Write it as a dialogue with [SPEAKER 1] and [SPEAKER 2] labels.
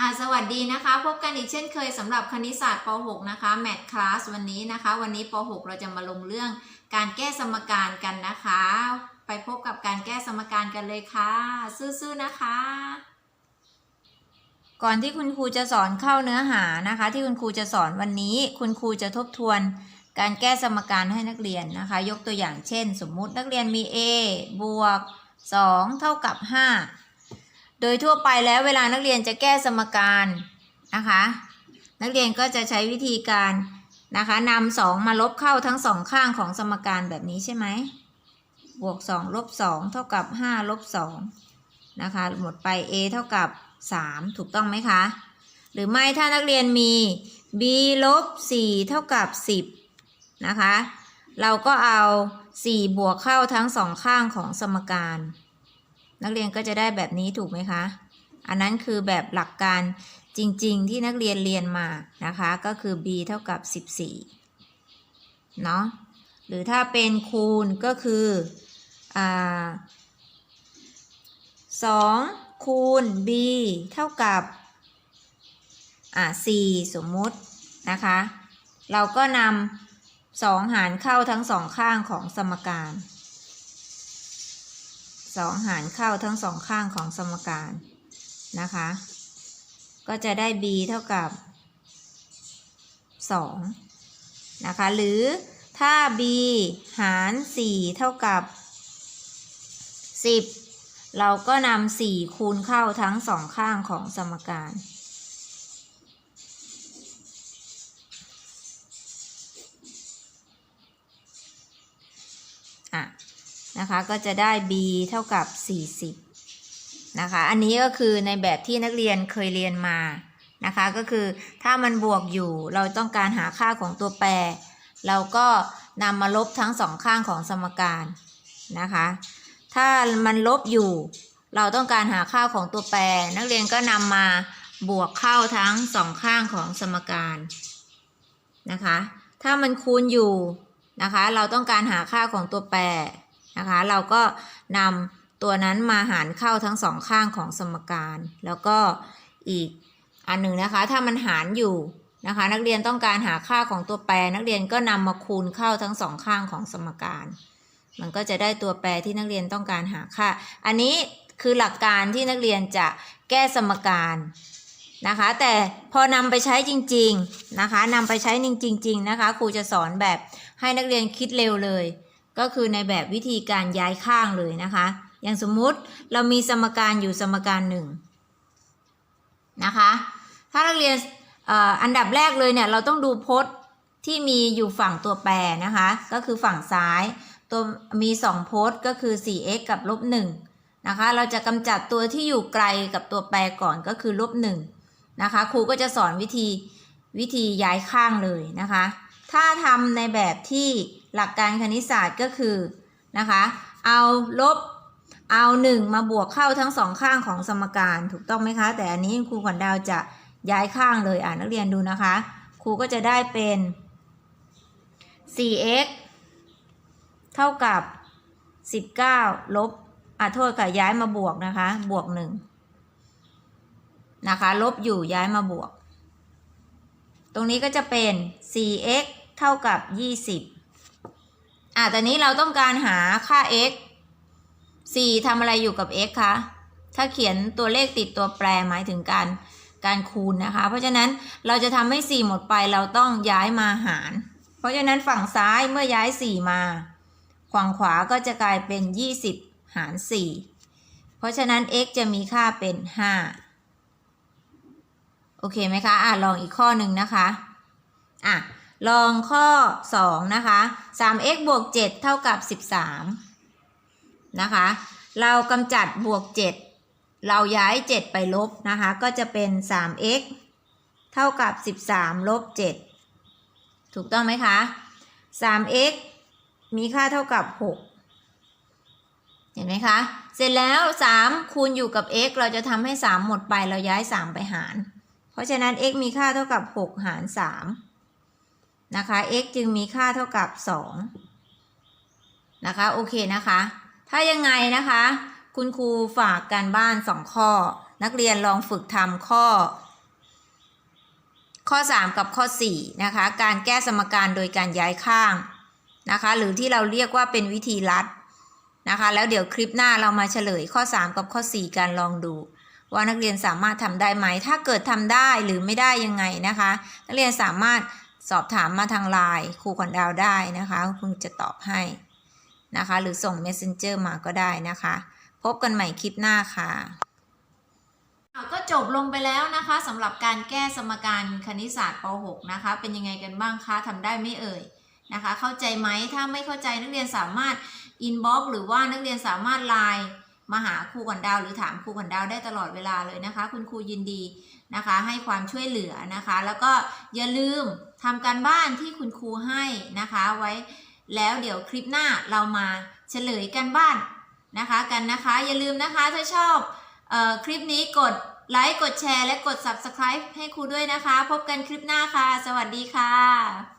[SPEAKER 1] อ่าสวัสดีนะคะ พบกันอีกเช่นเคยสำหรับคณิตศาสตร์ป .6 นะคะแมทคลาสวันนี้นะคะ วันนี้ป .6 เราจะมาลงเรื่องการแก้สมการกันนะคะ ไปพบกับการแก้สมการกันเลยค่ะ ซื่อๆนะคะ ก่อนที่คุณครูจะสอนเข้าเนื้อหานะคะ ที่คุณครูจะสอนวันนี้ คุณครูจะทบทวน การแก้สมการให้นักเรียนนะคะ ยกตัวอย่างเช่น สมมุตินักเรียนมี a บวก 2 เท่ากับ 5 โดยทั่วไปแล้วเวลานักเรียนจะแก้สมการนะคะ นักเรียนก็จะใช้วิธีการนะคะนำสองมาลบเข้าทั้งสองข้างของสมการแบบนี้ใช่ไหมบวก2ลบ2เท่ากับ5ลบ2นะคะหมดไป a เท่ากับ 3 ถูกต้องไหมคะ หรือไม่ถ้านักเรียนมี b ลบ4เท่ากับ 10นะคะ เราก็เอา 4 บวกเข้าทั้งสองข้างของสมการ นักเรียนก็จะได้แบบนี้ถูกไหมคะ อันนั้นคือแบบหลักการจริง ๆ ที่นักเรียนเรียนมานะคะ ก็คือ b เท่ากับ 14 เนาะหรือถ้าเป็นคูณก็คืออ่า2คูณ b เท่ากับอ่า4สมมุตินะคะ เราก็นำสองหารเข้าทั้งสองข้างของสมการ สองหารเข้าทั้งสองข้างของสมการนะคะ ก็จะได้ b เท่ากับ 2 นะคะ หรือถ้า b หาร 4 เท่ากับ 10 เราก็นำ4คูณเข้าทั้งสองข้างของสมการอะ นะคะก็จะได้ b เท่ากับ 40นะคะอันนี้ก็คือในแบบที่นักเรียนเคยเรียนมานะคะก็คือถ้ามันบวกอยู่เราต้องการหาค่าของตัวแปร เราก็นำมาลบทั้งสองข้างของสมการนะคะถ้ามันลบอยู่ เราต้องการหาค่าของตัวแปร นักเรียนก็นำมาบวกเข้าทั้งสองข้างของสมการนะคะถ้ามันคูณอยู่นะคะเราต้องการหาค่าของตัวแปร นะคะ เราก็นำตัวนั้นมาหารเข้าทั้งสองข้างของสมการ แล้วก็อีกอันหนึ่งนะคะ ถ้ามันหารอยู่นะคะ นักเรียนต้องการหาค่าของตัวแปร นักเรียนก็นำมาคูณเข้าทั้งสองข้างของสมการ มันก็จะได้ตัวแปรที่นักเรียนต้องการหาค่า อันนี้คือหลักการที่นักเรียนจะแก้สมการนะคะ แต่พอนำไปใช้จริง ๆ นะคะนำไปใช้จริง ๆ นะคะ ครูจะสอนแบบให้นักเรียนคิดเร็วเลย ก็คือในแบบวิธีการย้ายข้างเลยนะคะ อย่างสมมุติเรามีสมการอยู่สมการหนึ่งนะคะ ถ้านักเรียนอันดับแรกเลยเนี่ยเราต้องดูพจน์ที่มีอยู่ฝั่งตัวแปรนะคะ ก็คือฝั่งซ้ายตัวมี2พจน์ก็คือ 4x กับลบ1นะคะ เราจะกำจัดตัวที่อยู่ไกลกับตัวแปรก่อนก็คือลบ1นะคะ ครูก็จะสอนวิธีวิธีย้ายข้างเลยนะคะ ถ้าทำในแบบที่ หลักการคณิตศาสตร์ก็คือนะคะ เอาลบเอาหนึ่งมาบวกเข้าทั้งสองข้างของสมการถูกต้องไหมคะ แต่อันนี้ครูขวัญดาวจะย้ายข้างเลยอ่านนักเรียนดูนะคะ ครูก็จะได้เป็น 4x เท่ากับ 19 ลบอะโทษค่ะย้ายมาบวกนะคะ บวกหนึ่งนะคะ ลบอยู่ย้ายมาบวก ตรงนี้ก็จะเป็น 4x เท่ากับ 20 อะตอนนี้เราต้องการหาค่า x 4ทำอะไรอยู่กับ x คะ ถ้าเขียนตัวเลขติดตัวแปรหมายถึงการการคูณนะคะ เพราะฉะนั้นเราจะทำให้ 4 หมดไปเราต้องย้ายมาหาร เพราะฉะนั้นฝั่งซ้ายเมื่อย้าย 4 มาฝั่งขวาก็จะกลายเป็น 20 หาร 4 เพราะฉะนั้น x จะมีค่าเป็น 5 โอเคไหมคะ อะลองอีกข้อหนึ่งนะคะ อะ ลองข้อ 2 นะคะ 3x บวก 7 เท่ากับ 13 นะคะ เรากำจัดบวก 7 เราย้าย 7 ไปลบนะคะ ก็จะเป็น 3x เท่ากับ 13 ลบ 7 ถูกต้องไหมคะ 3x มีค่าเท่ากับ 6 เห็นไหมคะ เสร็จแล้ว 3 คูณอยู่กับ x เราจะทำให้ 3 หมดไป เราย้าย 3 ไปหาร เพราะฉะนั้น x มีค่าเท่ากับ 6 หาร 3 นะคะ x จึงมีค่าเท่ากับ 2 นะคะ โอเคนะคะ ถ้ายังไงนะคะ คุณครูฝากการบ้าน 2 ข้อ นักเรียนลองฝึกทำข้อ ข้อ 3 กับข้อ 4 นะคะ การแก้สมการโดยการย้ายข้างนะคะ หรือที่เราเรียกว่าเป็นวิธีลัดนะคะ แล้วเดี๋ยวคลิปหน้าเรามาเฉลยข้อ 3 กับข้อ 4 การลองดูว่านักเรียนสามารถทำได้ไหม ถ้าเกิดทำได้หรือไม่ได้ยังไงนะคะ นักเรียนสามารถ สอบถามมาทางไลน์ครูขวัญดาวได้นะคะคุณจะตอบให้นะคะ หรือส่ง messenger มาก็ได้นะคะ พบกันใหม่คลิปหน้าค่ะก็จบลงไปแล้วนะคะสำหรับการแก้สมการคณิตศาสตร์ป .6 นะคะ เป็นยังไงกันบ้างคะทำได้ไม่เอ่ยนะคะ เข้าใจไหมถ้าไม่เข้าใจนักเรียนสามารถ inbox หรือว่านักเรียนสามารถไลน์ มาหาครูขวัญดาวหรือถามครูขวัญดาวได้ตลอดเวลาเลยนะคะ คุณครูยินดีนะคะ ให้ความช่วยเหลือนะคะ แล้วก็อย่าลืมทำการบ้านที่คุณครูให้นะคะไว้แล้วเดี๋ยวคลิปหน้าเรามาเฉลยกันบ้านนะคะกันนะคะ อย่าลืมนะคะถ้าชอบออคลิปนี้กดไลค์กดแชร์และกด Subscribe ให้ครูด้วยนะคะ พบกันคลิปหน้าค่ะ สวัสดีค่ะ